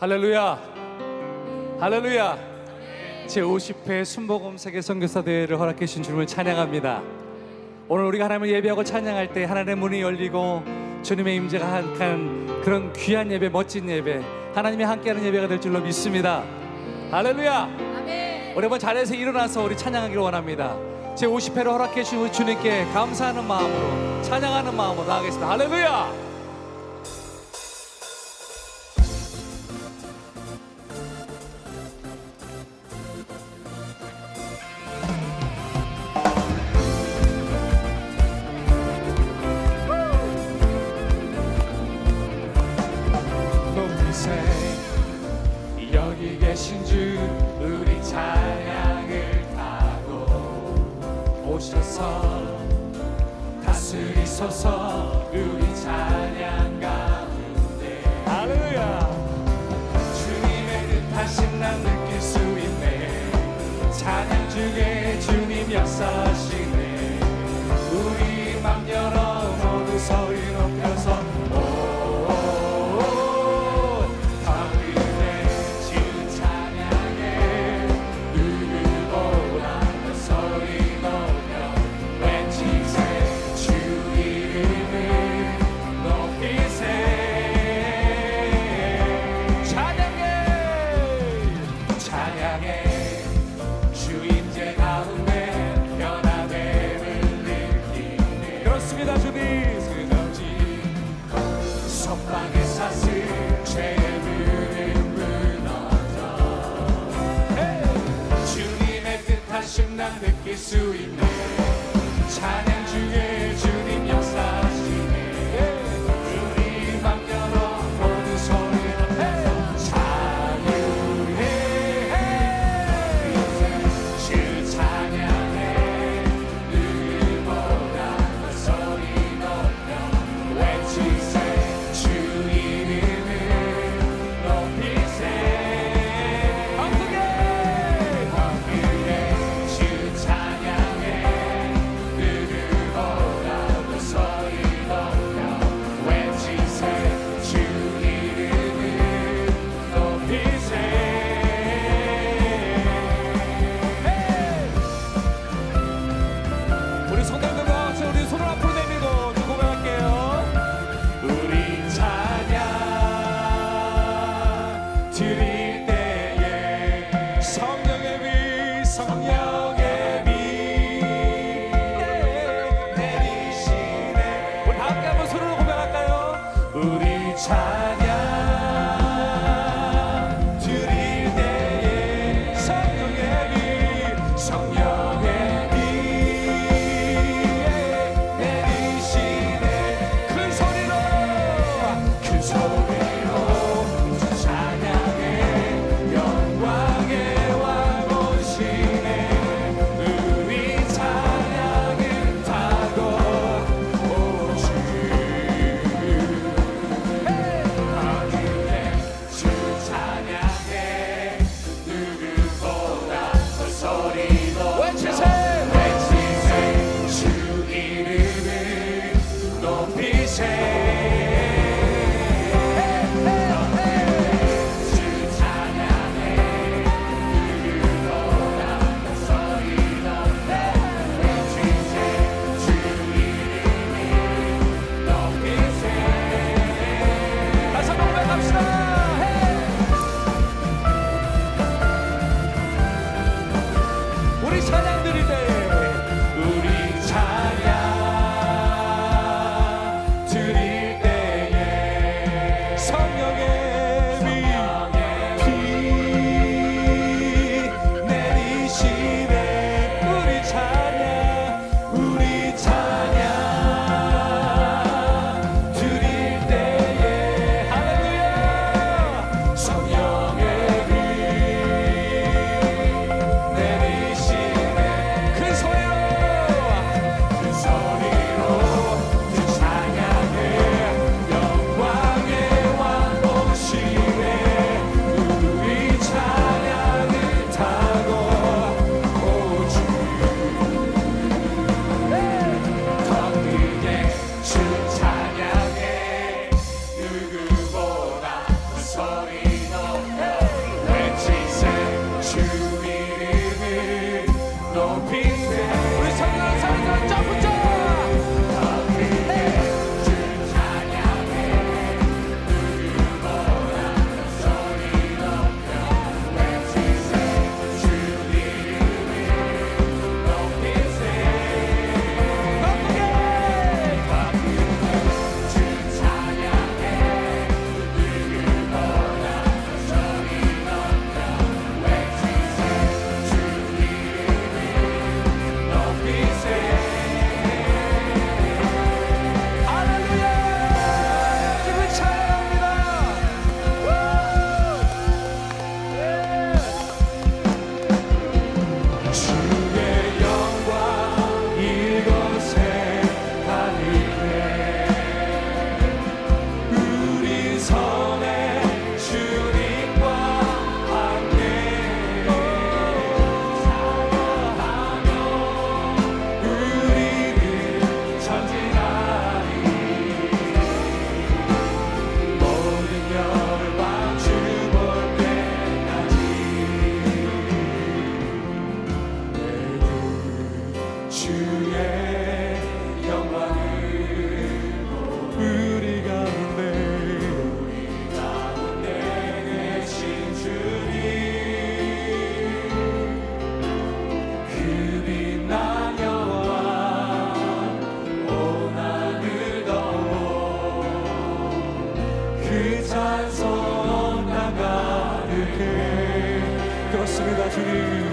할렐루야. 할렐루야. 제 50회 순복음 세계 선교사 대회를 허락해 주신 주님을 찬양합니다. 오늘 우리가 하나님을 예배하고 찬양할 때 하나님의 문이 열리고 주님의 임재가 한칸 그런 귀한 예배, 멋진 예배, 하나님이 함께하는 예배가 될 줄로 믿습니다. 할렐루야. 우리 한번 자리에서 일어나서 우리 찬양하기를 원합니다. 제 50회를 허락해 주신 주님께 감사하는 마음으로 찬양하는 마음으로 나가겠습니다. 할렐루야. 높이세 여기 계신 주 우리 찬양을 타고 오셔서 다스리소서 우리 찬양 가운데. 할렐루야. 주님의 뜻하신 난 느낄 수 있네. 찬양 뜻하심 난 느낄 수 있네. 찬양 중에 찬송 나가르게 그 그렇습니다. 주님.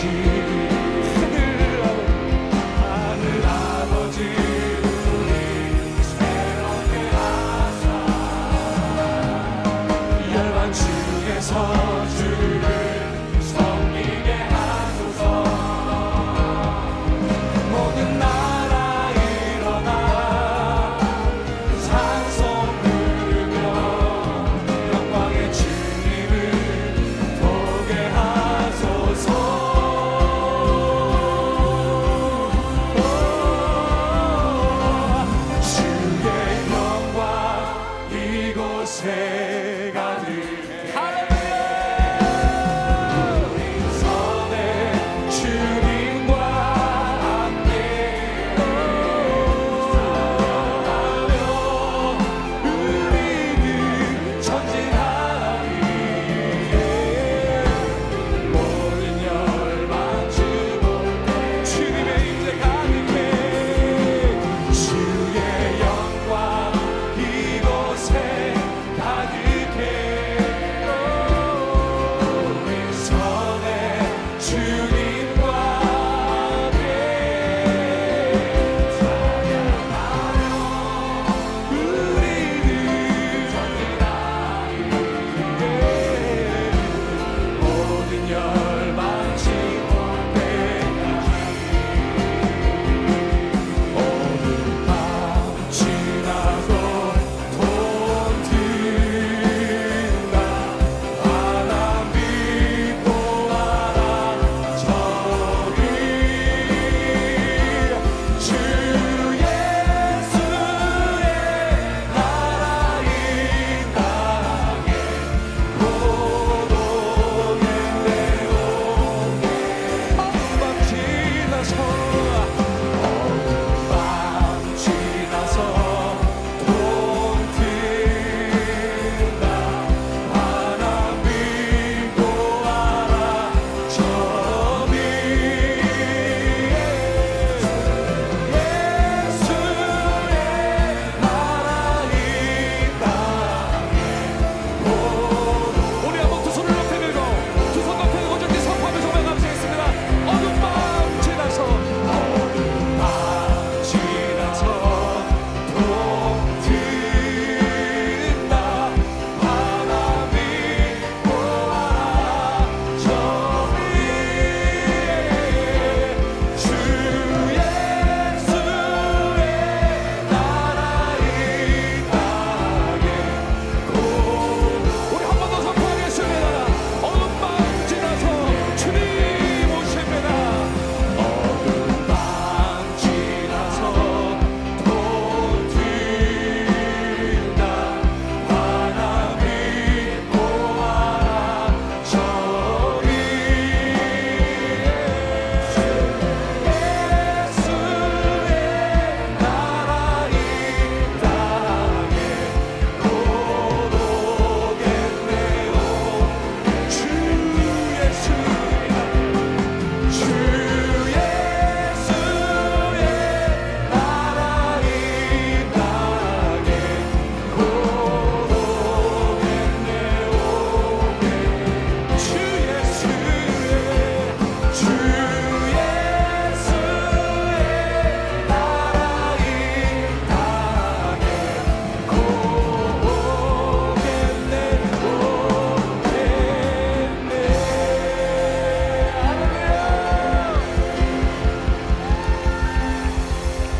때